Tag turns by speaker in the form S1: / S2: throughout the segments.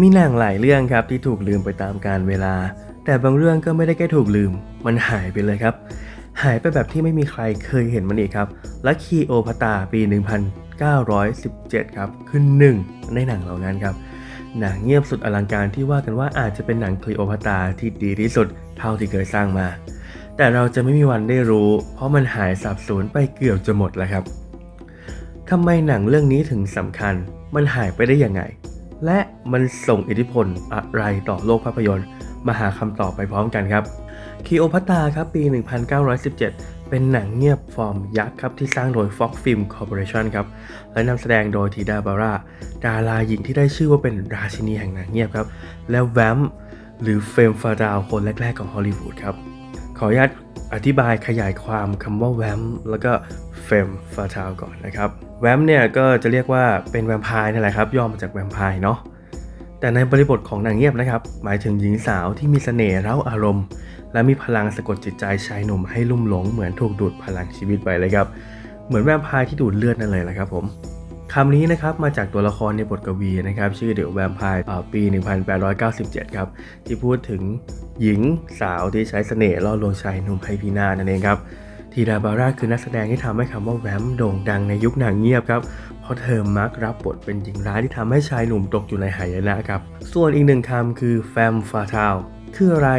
S1: มีหนังหลายเรื่องครับที่ถูกลืมไปตามกาลเวลา แต่บางเรื่องก็ไม่ได้แค่ถูกลืม มันหายไปเลยครับ หายไปแบบที่ไม่มีใครเคยเห็นมันอีกครับ และคีโอพัตาปี 1917 ครับคือหนึ่งในหนังเหล่านั้นครับ หนังเงียบสุดอลังการที่ว่ากันว่าอาจจะเป็นหนังคลีโอพัตาที่ดีที่สุดเท่าที่เคยสร้างมา แต่เราจะไม่มีวันได้รู้ เพราะมันหายสับสนไปเกือบจะหมดแล้วครับทำไมหนังเรื่องนี้ถึงสำคัญ มันหายไปได้ยังไง และมันส่งอิทธิพลอะไรต่อโลกภาพยนตร์ มาหาคำตอบไปพร้อมกันครับคีโอพัตาครับปี 1917 เป็นหนังเงียบฟอร์มยักษ์ครับที่สร้างโดย Fox Film Corporation ครับและนำแสดงโดยทีดาบาร่าดาราหญิงที่ได้ชื่อว่าเป็นราชินีแห่งหนังเงียบครับ และแวมหรือเฟมฟาดาวคนแรก ๆ ของฮอลลีวูดครับ ขออนุญาตอธิบายขยายความคำว่าแวมแล้วก็เฟมฟาทาวก่อนนะครับแวมเนี่ยก็จะเรียกว่าเป็นแวมไพร์นั่นแหละครับย่อมาจากแวมไพร์เนาะแต่ในบริบทของนังเงียบนะครับ หมายถึงหญิงสาวที่มีเสน่ห์เร้าอารมณ์ และมีพลังสะกดจิตใจชายหนุ่มให้ลุ่มหลงเหมือนถูกดูดพลังชีวิตไปเลยครับ เหมือนแวมไพร์ที่ดูดเลือดนั่นเลยแหละครับผม คำนี้นะครับมาจากตัวละครในบทกวีนะครับชื่อเดอะแวมไพร์ปี 1897 ครับ ที่พูดถึงหญิงสาวที่ใช้เสน่ห์ล่อลวงชายหนุ่มให้พินานั่นเองครับทีดาบาร่าคือนักแสดงที่ทำให้คำว่าแวมโด่งดังในยุคหนังเงียบครับ เพราะเธอมักรับบทเป็นหญิงร้ายที่ทำให้ชายหนุ่มตกอยู่ในหายนะครับ ส่วนอีกหนึ่งคำคือแฟมฟาทาลคืออะไร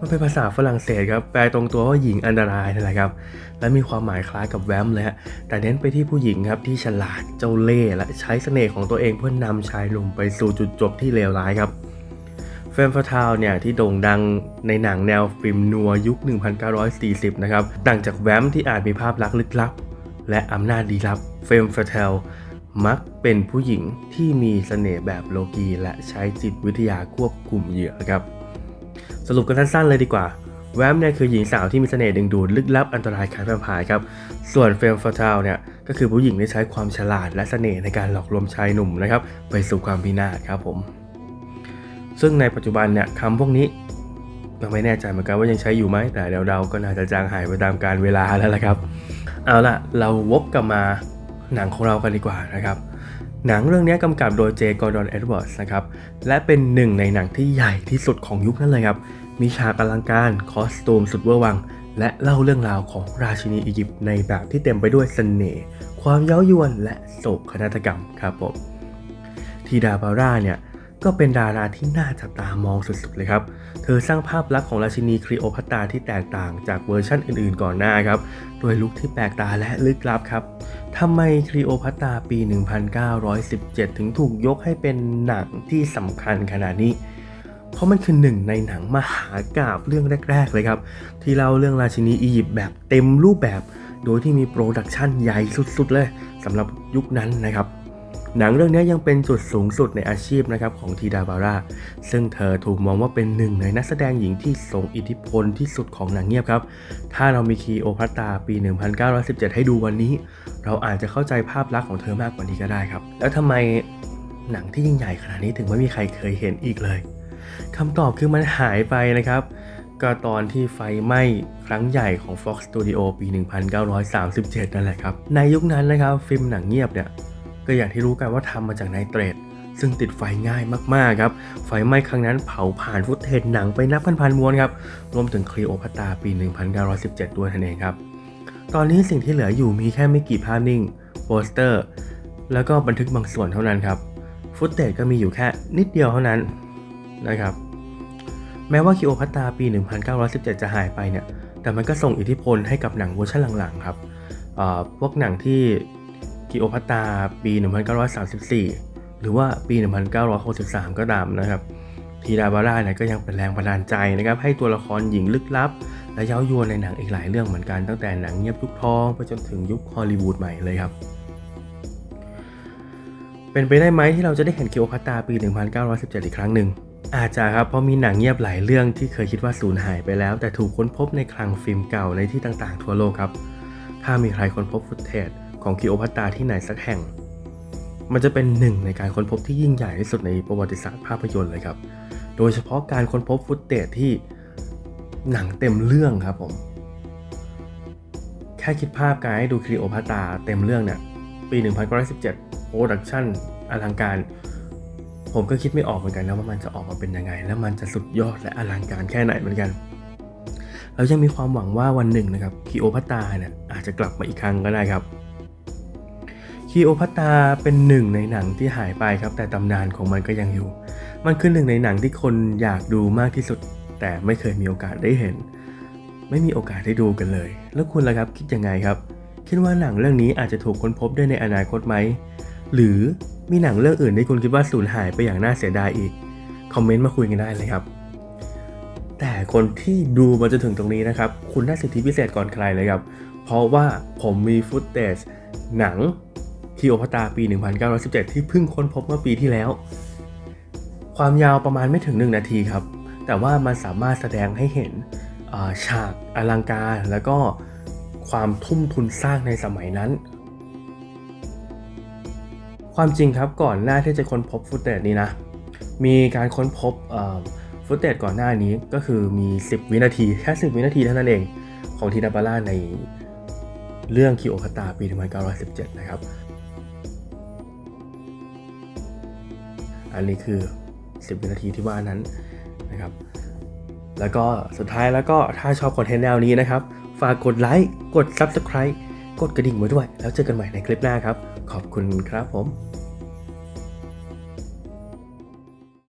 S1: มันเป็นภาษาฝรั่งเศสครับแปลตรงตัวว่าหญิงอันตรายนั่นแหละครับ และมีความหมายคล้ายกับแวมเลยฮะแต่เน้นไปที่ผู้หญิงครับที่ฉลาดเจ้าเล่ห์และใช้เสน่ห์ของตัวเองเพื่อนนำชายหนุ่มไปสู่จุดจบที่เลวร้ายครับเฟมฟาทาวเนี่ยที่โด่งดังในหนังแนวฟิล์มนัวยุค 1940 นะครับต่างจากแวมที่อาจมีภาพลักษณ์ลึกลับ และอำนาจลี้ลับเฟมฟาทาวมักเป็นผู้หญิงที่มีเสน่ห์แบบโลกีและใช้จิตวิทยาควบคุมเหยื่อครับ สรุปกันสั้นๆเลยดีกว่า แวมเนี่ยคือหญิงสาวที่มีเสน่ห์ดึงดูดลึกลับอันตรายคล้ายแวมพร์ครับ ส่วนเฟมฟาทาวเนี่ยก็คือผู้หญิงที่ใช้ความฉลาดและเสน่ห์ในการหลอกลวงชายหนุ่มนะครับไปสู่ความพินาศครับผม ซึ่งในปัจจุบันเนี่ยคำพวกนี้ยังไม่แน่ใจเหมือนกันว่ายังใช้อยู่ไหมแต่เดาๆก็น่าจะจางหายไปตามกาลเวลาแล้วละครับ เอาล่ะ เราวกกลับมา หนังของเรากันดีกว่านะครับ หนังเรื่องนี้กำกับโดยเจกอร์ดอนเอ็ดเวิร์ดนะครับ และเป็นหนึ่งในหนังที่ใหญ่ที่สุดของยุคนั้นเลยครับ มีฉากอลังการคอสตูมสุดเวอร์วัง และเล่าเรื่องราวของราชินีอียิปต์ในแบบที่เต็มไปด้วยเสน่ห์ความเย้ายวนและโศกนาฏกรรมครับผมทีดาบาร่าเนี่ย ก็เป็นดาราที่น่าจับตามองสุดๆเลยครับ เธอสร้างภาพลักษณ์ของราชินีคลีโอพัตราที่แตกต่างจากเวอร์ชั่นอื่นๆก่อนหน้าครับ โดยลุคที่แปลกตาและลึกลับครับทำไมคลีโอพัตราปี 1917 ถึงถูกยกให้เป็นหนังที่สำคัญขนาดนี้ เพราะมันคือหนึ่งในหนังมหากาบเรื่องแรก ๆ เลยครับ ที่เล่าเรื่องราชินีอียิปต์แบบเต็มรูปแบบ โดยที่มีโปรดักชันใหญ่สุดๆเลยสำหรับยุคนั้นนะครับ หนังเรื่องนี้ยังเป็นจุดสูงสุดในอาชีพนะครับของทีดาบาร่าซึ่งเธอถูกมองว่าเป็นหนึ่งในนักแสดงหญิงที่ทรงอิทธิพลที่สุดของหนังเงียบครับ ถ้าเรามีคีโอพัตราปี 1917 ให้ดูวันนี้ เราอาจจะเข้าใจภาพลักษณ์ของเธอมากกว่านี้ก็ได้ครับ แล้วทำไมหนังที่ยิ่งใหญ่ขนาดนี้ถึงไม่มีใครเคยเห็นอีกเลยคำตอบคือมันหายไปนะครับ ก็ตอนที่ไฟไหม้ครั้งใหญ่ของ Fox Studio ปี 1937 นั่นแหละครับ ในยุคนั้นนะครับ ฟิล์มหนังเงียบเนี่ย ก็อย่างที่รู้กันว่าทำมาจากไนเตรตซึ่งติดไฟง่ายมากๆครับ ไฟไหม้ครั้งนั้นเผาผ่านฟุตเทจหนังไปนับพันๆม้วนครับ รวมถึงคลีโอพัตาปี 1917 ด้วยนั่นเองครับ ตอนนี้สิ่งที่เหลืออยู่มีแค่ไม่กี่ภาพนิ่ง โปสเตอร์ แล้วก็บันทึกบางส่วนเท่านั้นครับ ฟุตเทจก็มีอยู่แค่นิดเดียวเท่านั้นนะครับ แม้ว่าคลีโอพัตาปี 1917 จะหายไปเนี่ย แต่มันก็ส่งอิทธิพลให้กับหนังเวอร์ชันหลังๆครับเอ่อพวกหนังที่ กิโอพัตตาปี 1934 หรือว่าปี 1963 ก็ตามนะครับทีดาบาร่าเนี่ยก็ยังเป็นแรงบันดาลใจนะครับให้ตัวละครหญิงลึกลับ และเย้ายวนในหนังอีกหลายเรื่องเหมือนกันตั้งแต่หนังเงียบยุคทองไปจนถึงยุคฮอลลีวูดใหม่เลยครับ เป็นไปได้ไหมที่เราจะได้เห็นกิโอพัตตาปี 1917 อีกครั้งหนึ่งอาจจะครับเพราะมีหนังเงียบหลายเรื่องที่เคยคิดว่าสูญหายไปแล้ว แต่ถูกค้นพบในคลังฟิล์มเก่าในที่ต่างๆ ทั่วโลกครับ ถ้ามีใครค้นพบฟุตเทจ ของคิโอพัตราที่ไหนสักแห่ง มันจะเป็นหนึ่งในการค้นพบที่ยิ่งใหญ่ที่สุดในประวัติศาสตร์ภาพยนตร์เลยครับ โดยเฉพาะการค้นพบฟุตเทจที่หนังเต็มเรื่องครับผม แค่คิดภาพการให้ดูคิโอพัตราเต็มเรื่องเนี่ย ปี 1917โปรดักชั่นอลังการ ผมก็คิดไม่ออกเหมือนกันนะว่ามันจะออกมาเป็นยังไง และมันจะสุดยอดและอลังการแค่ไหนเหมือนกันเรายังมีความหวังว่าวันหนึ่งนะครับคีโอพัตตาเนี่ยอาจจะกลับมาอีกครั้งก็ได้ครับ คีโอพัตตาเป็นหนึ่งในหนังที่หายไปครับ แต่ตำนานของมันก็ยังอยู่ มันคือหนึ่งในหนังที่คนอยากดูมากที่สุด แต่ไม่เคยมีโอกาสได้เห็น ไม่มีโอกาสได้ดูกันเลย แล้วคุณล่ะครับคิดยังไงครับ คิดว่าหนังเรื่องนี้อาจจะถูกค้นพบได้ในอนาคตไหม หรือมีหนังเรื่องอื่นที่คุณคิดว่าสูญหายไปอย่างน่าเสียดายอีก คอมเมนต์มาคุยกันได้เลยครับ แต่คนที่ดูมาจนถึงตรงนี้นะครับ คุณได้สิทธิพิเศษก่อนใครเลยครับ เพราะว่าผมมีฟุตเตจหนัง คีโอพัตาปี 1917 ที่เพิ่งค้นพบเมื่อปีที่แล้ว ความยาวประมาณไม่ถึง 1 นาทีครับ แต่ว่ามันสามารถแสดงให้เห็นาฉากอลังการ แล้วก็ความทุ่มทุนสร้างในสมัยนั้น ความจริงครับก่อนหน้าที่จะค้นพบฟุตเตจนี้นะ มีการค้นพบฟุตเตจก่อนหน้านี้ก็คือมี 10 วินาทีแค่ 10 วินาทีเท่านั้นเองของทีนาบาร่าในเรื่องคิโอคาตาปี 1917 นะครับ อันนี้คือ 10 วินาทีที่ว่านั้นนะครับ แล้วก็สุดท้ายแล้วก็ถ้าชอบคอนเทนต์แนวนี้นะครับ ฝากกดไลค์กด Subscribe กดกระดิ่งไว้ด้วย แล้วเจอกันใหม่ในคลิปหน้าครับ ขอบคุณครับผม